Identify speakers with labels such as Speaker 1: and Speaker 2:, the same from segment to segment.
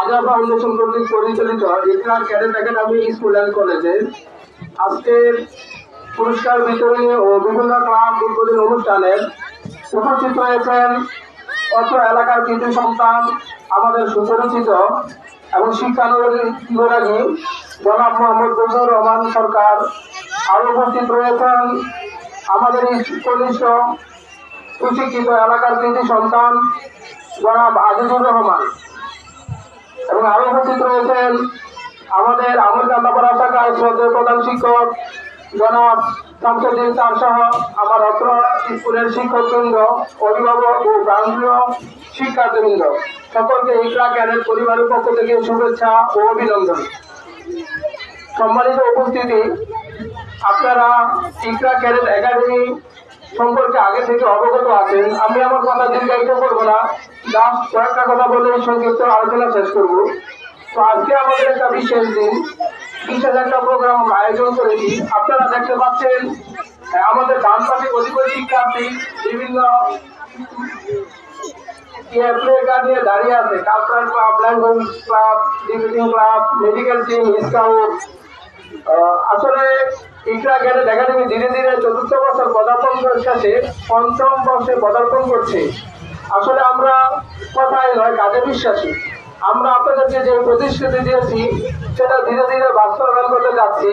Speaker 1: আজা ফাউন্ডেশন কর্তৃক পরিচালিত Iqra cadet academy school and কলেজে আজকের পুরস্কার বিতরণী ও বিভিন্ন ক্লাব উদ্বোধনী অনুষ্ঠানে উপস্থিত রয়েছেন অত্র এলাকার কৃতি সন্তান, আমাদের সুপরিচিত এবং শিক্ষানুরাগী জনাব মোহাম্মদ গজর রহমান সরকার। আরও উপস্থিত রয়েছেন আমাদের কনিষ্ঠ সুশিক্ষিত এলাকার কৃতি সন্তান জনাব আজিজুর রহমান। এবং আরও উপস্থিত রয়েছেন আমাদের আমল কান্দাপাড়া শাখার শ্রদ্ধেয় প্রধান শিক্ষক, জনাব শামসুদ্দিন স্যার সহ আমার অত্র স্কুলের শিক্ষকবৃন্দ, অভিভাবক ও প্রান্তীয় শিক্ষার্থীবৃন্দ, সকলকে ইকরা ক্যাডেট পরিবারের পক্ষ থেকে শুভেচ্ছা ও অভিনন্দন। সম্মানিত উপস্থিতি, আপনারা ইকরা ক্যাডেট একাডেমি সম্পর্কে আগে থেকে অবগত আছেন, আমি আমার কথা দীর্ঘায়িত করব না। লাস্ট কয়েকটা কথা বলে সংক্ষিপ্ত আলোচনা শেষ করব। তো আজকে আমাদের একটা বিশেষ দিন। বিশেষ একটা প্রোগ্রাম আমরা আয়োজন করেছি। আপনারা দেখতে পাচ্ছেন, আমাদের ডান পাশে অধিকই শিক্ষার্থী বিভিন্ন নিয়ে দাঁড়িয়ে আছে। ক্লাব ক্লাব মেডিকেল টিম আসলে ইকরা জ্ঞানের একাডেমি ধীরে ধীরে চতুর্থ বছর পদার্পণ শেষে পঞ্চম বর্ষে পদার্পণ করছে। আসলে আমরা কথায় নয়, কাজে বিশ্বাসী। আমরা আপনাদেরকে যে প্রতিশ্রুতি দিয়েছি, সেটা ধীরে ধীরে বাস্তবায়ন করতে যাচ্ছি।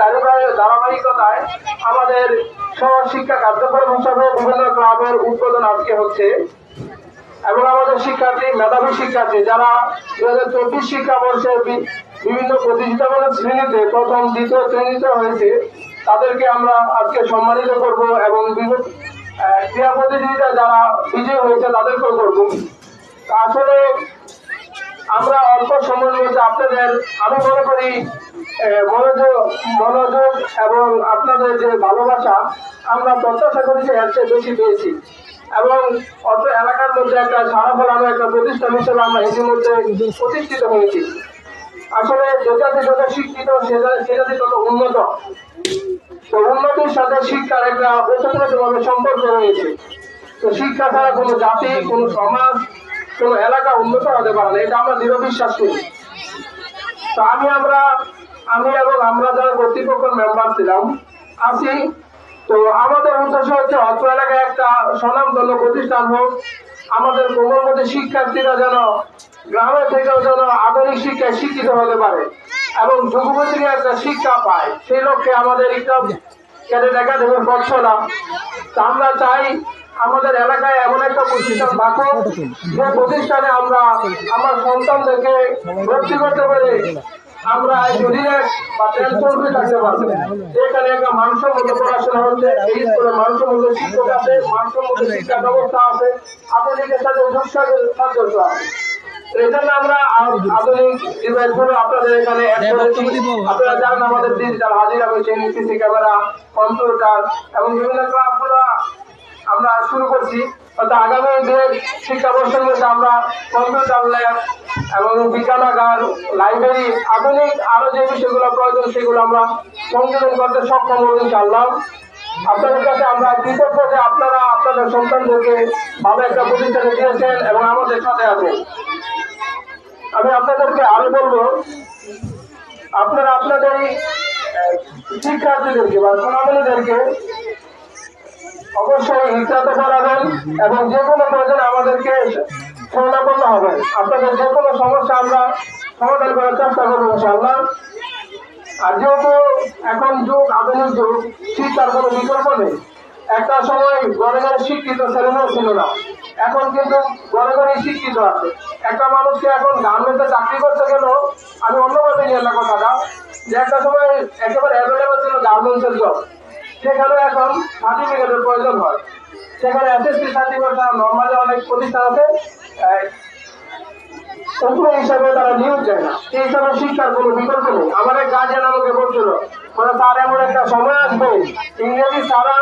Speaker 1: ধারাবাহিক ধারাবাহিকতায় আমাদের সহশিক্ষা কার্যক্রম হিসাবে বিভিন্ন ক্লাবের উদ্বোধন আজকে হচ্ছে। এবং আমাদের শিক্ষার্থী, মেধাবী শিক্ষার্থী, যারা দু হাজার চব্বিশ শিক্ষাবর্ষে বিভিন্ন প্রতিযোগিতামূলক শ্রেণীতে প্রথম, দ্বিতীয় শ্রেণীতে হয়েছে। তাদেরকে আমরা আজকে সম্মানিত করব এবং ক্রীড়া প্রতিযোগিতা যারা বিজয়ী হয়েছে তাদেরকেও করব। আসলে আমরা অল্প সময়ের মধ্যে আপনাদের আমি মনে করি মনোযোগ মনোযোগ এবং আপনাদের যে ভালোবাসা, আমরা প্রত্যাশা করেছি এর চেয়ে বেশি পেয়েছি। এবং অত এলাকার মধ্যে একটা সারা ফলানো একটা প্রতিষ্ঠান হিসেবে আমরা ইতিমধ্যে প্রতিষ্ঠিত হয়েছি। আসলে যেটাতে যত শিক্ষিত সেটা- সেটাতে তত উন্নত। তো উন্নতির সাথে শিক্ষার একটা ওতপ্রোতভাবে সম্পর্ক রয়েছে। তো শিক্ষা ছাড়া কোনো জাতি, কোনো সমাজ, কোনো এলাকা উন্নত হতে পারে না। এটা আমরা দৃঢ় বিশ্বাস করি। তো আমি আমরা, আমি এবং আমরা যারা কর্তৃপক্ষ মেম্বার ছিলাম, আছি। তো আমাদের উদ্দেশ্য হচ্ছে অত্র এলাকায় একটা স্বনামধন্য প্রতিষ্ঠান হোক। আমাদের কোমলমতি শিক্ষার্থীরা যেন গ্রামে থেকেও যেন আধুনিক শিক্ষায় শিক্ষিত হতে পারে এবং যুগপতিকে একটা শিক্ষা পায়, সেই লক্ষ্যে আমাদের ক্যাডেট একাডেমির পথ চলা তা আমরা চাই আমাদের এলাকায় এমন একটা প্রতিষ্ঠান থাকুক যে প্রতিষ্ঠানে আমরা আমার সন্তানদেরকে ভর্তি করতে পারি আমরা রিল্যাক্স বা থাকতে এখানে একটা মানসম্মত পড়াশোনা হচ্ছে, এই স্কুলে মানসম্মত শিক্ষক আছে, মানসম্মত শিক্ষা ব্যবস্থা আছে। আধুনিকের সাথে যোগসাগর সাদৃশ্য আছে আমরা আধুনিক আপনাদের এখানে আপনারা জানেন আমাদের ডিজিটাল হাজিরা সিসি ক্যামেরা কম্পিউটার এবং বিভিন্ন ক্লাবগুলো আমরা শুরু করছি। অর্থাৎ আগামী দিনের শিক্ষাবর্ষের মধ্যে আমরা কম্পিউটার ল্যাব এবং বিজ্ঞানাগার লাইব্রেরি আধুনিক আরও যে বিষয়গুলো প্রয়োজন সেগুলো আমরা সংযোজন করতে সক্ষম হব ইনশাআল্লাহ। আপনাদের কাছে আমরা কৃতজ্ঞ যে আপনারা আপনাদের সন্তানদেরকে ভালো একটা প্রতিষ্ঠানে দিয়েছেন এবং আমাদের সাথে আছেন। আমি আপনাদেরকে আরও বলব, আপনারা আপনাদের শিক্ষার্থীদেরকে বা সোনামণিদেরকে অবশ্যই হিংসাতে পারাবেন এবং যে কোনো প্রয়োজন আমাদেরকে শরণাপন্ন হবে। আপনাদের যে কোনো সমস্যা আমরা সমাধান করার চেষ্টা করব, ইনশাআল্লাহ। আর যেহেতু এখন যুগ, আধুনিক যুগ শিক্ষার কোনো বিকল্প নেই। একটা সময় ঘরে ঘরে শিক্ষিত ছেলেমেয়ে ছিল না। এখন কিন্তু ঘরে ঘরে শিক্ষিত আছে। একটা মানুষকে এখন গার্মেন্টে চাকরি করতে গেলেও আমি অন্যভাবে নিয়ে না কথাটা যে একটা সময় একেবারে অ্যাভেলেবল ছিল গার্মেন্টসের জব সেখানে এখন সার্টিফিকেটের প্রয়োজন হয়। সেখানে এসএসসি সার্টিফিকেট নর্মালি অনেক প্রতিষ্ঠান আছে। উপরে হিসাবে তারা নিয়োগ দেয় না। সেই হিসাবে শিক্ষার কোনো বিকল্প নেই। আমার এক গার্জিয়ান আমাকে বলছিল মানে স্যার, এমন একটা সময় আসবে, ইংরেজি সারা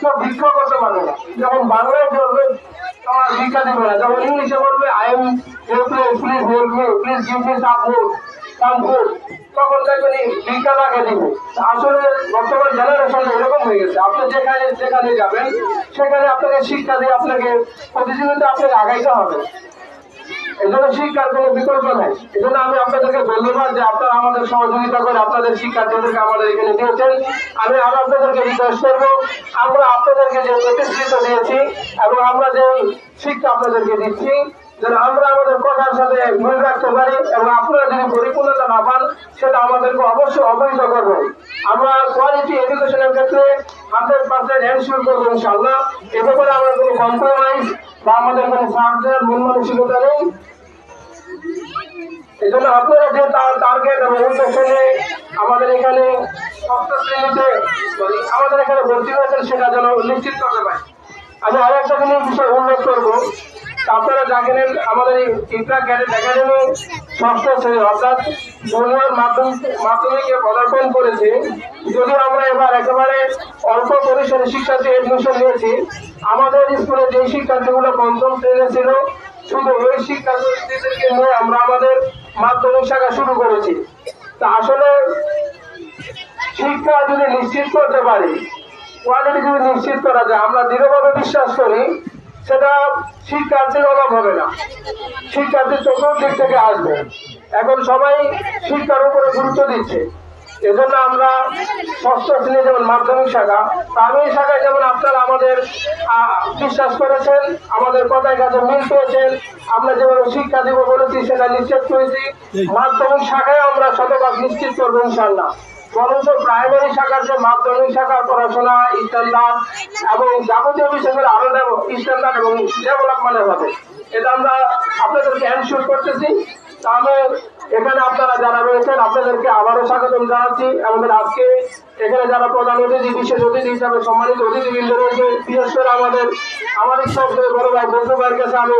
Speaker 1: কেউ ভিক্ষা করতে পারবে না। যখন বাংলায় বলবে তোমার ভিক্ষা দিবে না। যখন ইংলিশে বলবে I am please help me please give me some food তখন দেখবেন এই ভিক্ষা তাকে দিবে। আসলে বর্তমান জেনারেশন এরকম হয়ে গেছে। আপনি যেখানে যেখানে যাবেন, সেখানে আপনাকে শিক্ষা দিয়ে আপনাকে প্রতিযোগিতা আপনাকে আগাইতে হবে। জন্য শিক্ষার কোনো বিকল্প নাই। এজন্য আমি আপনাদেরকে ধন্যবাদ যে আপনারা আমাদের সহযোগিতা করে আপনাদের শিক্ষার্থীদেরকে আমাদের এখানে দিয়েছেন। আমি আর আপনাদেরকে রিকোয়েস্ট করব, আমরা আপনাদেরকে যে প্রতিষ্ঠিত দিয়েছি এবং আমরা যে শিক্ষা আপনাদেরকে দিচ্ছি যেন আমরা আমাদের কথার সাথে মিল রাখতে পারি এবং আপনারা যদি পরিপূর্ণতা না পান সেটা আমাদেরকে অবশ্যই অবহিত করবেন আমরা কোয়ালিটি এডুকেশনের ক্ষেত্রে হান্ড্রেড পার্সেন্ট এনশিওর করব ইনশাল্লাহ এ ব্যাপারে আমার কোনো কম্প্রোমাইজ বা আমাদের কোনো সাহায্যের মূল মানসিকতা নেই। এই জন্য আপনারা যে টার্গেট এবং উদ্দেশ্য নিয়ে আমাদের এখানে sorry, আমাদের এখানে ভর্তি হয়েছেন সেটা যেন নিশ্চিত করতে পারি। আমি আরও একটা জিনিস বিষয় উল্লেখ করব। আপনারা জানেন আমাদের এই ক্যাডেট একাডেমি ষষ্ঠ শ্রেণি অর্থাৎ জুনিয়র মাধ্যমিক মাধ্যমিকে পদার্পণ করেছে। যদিও আমরা এবার একেবারে অল্প পরিসরে শিক্ষার্থী এডমিশন নিয়েছি। আমাদের স্কুলে যে শিক্ষার্থীগুলো পঞ্চম শ্রেণি ছিল, শুধু ওই শিক্ষার্থীদেরকে নিয়ে আমরা আমাদের মাধ্যমিক শাখা শুরু করেছি। তা আসলে শিক্ষা যদি নিশ্চিত করতে পারি কোয়ালিটি যদি নিশ্চিত করা যায়, আমরা দৃঢ়ভাবে বিশ্বাস করি সেটা শিক্ষার্থীর অভাব হবে না। শিক্ষার্থী চতুর্দিক থেকে আসবে। এখন সবাই শিক্ষার উপরে গুরুত্ব দিচ্ছে। এজন্য আমরা ষষ্ঠ শ্রেণি যেমন মাধ্যমিক শাখা প্রাথমিক শাখায় যেমন আপনারা আমাদের বিশ্বাস করেছেন, আমাদের কথায় কাছে মিল পেয়েছেন, আমরা যেভাবে শিক্ষা দিব বলেছি, সেটা নিশ্চিত করেছি। মাধ্যমিক শাখায় আমরা শতভাগ নিশ্চিত করব ইনশাল্লাহ বরঞ্চ প্রাইমারি শাখার যে মাধ্যমিক শাখার পড়াশোনা স্ট্যান্ডার্ড এবং যাবতীয় বিষয়গুলো আরও স্ট্যান্ডার্ড এবং ডেভেলপমেন্টের হবে এটা আমরা আপনাদেরকে এনশিওর করতেছি। তাহলে এখানে আপনারা যারা রয়েছেন, আপনাদেরকে আবারও স্বাগতম জানাচ্ছি। আমাদের আজকে এখানে যারা প্রধান অতিথি, বিশেষ অতিথি হিসাবে সম্মানিত অতিথিবৃন্দ রয়েছে, বিশেষ করে আমাদের আমাদের সব বড় ভাই বন্ধু ভাইয়ের কাছে আমি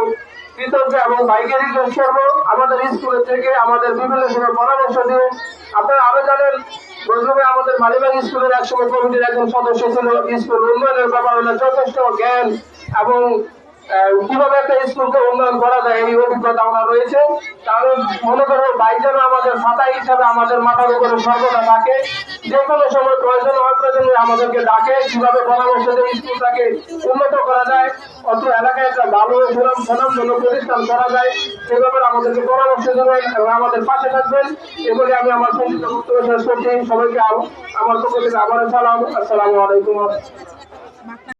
Speaker 1: কৃতজ্ঞ এবং ভাইকে রিকোয়েস্ট করব। আমাদের স্কুলের থেকে আমাদের বিভিন্ন সময় পরামর্শ দিয়ে আপনারা আরও জানেন বৈষ্ণবে আমাদের মালিবাগ স্কুলের একসময় কমিটির একজন সদস্য ছিল, স্কুল উন্নয়নের ব্যাপারে যথেষ্ট জ্ঞান এবং কীভাবে একটা স্কুলকে উন্নয়ন করা যায় এই অভিজ্ঞতা ওনার রয়েছে। তাহলে মনে করব ভাইজান আমাদের মাথা হিসাবে আমাদের মাথার উপরে সর্বদা থাকে যে কোনো সময় প্রয়োজন হয় প্রয়োজনে আমাদেরকে ডাকে, কীভাবে পরামর্শ দিয়ে স্কুলটাকে উন্নত করা যায়, অত এলাকায় একটা ভালো সুনাম সুনামজনক প্রতিষ্ঠান করা যায়, সে ব্যাপারে আমাদেরকে পরামর্শ দেবেন এবং আমাদের পাশে থাকবেন। এগুলি আমি আমার বক্তব্য শেষ করছি। সবাইকে আম- আমার পক্ষ থেকে আবার সালাম। আসসালামু আলাইকুম।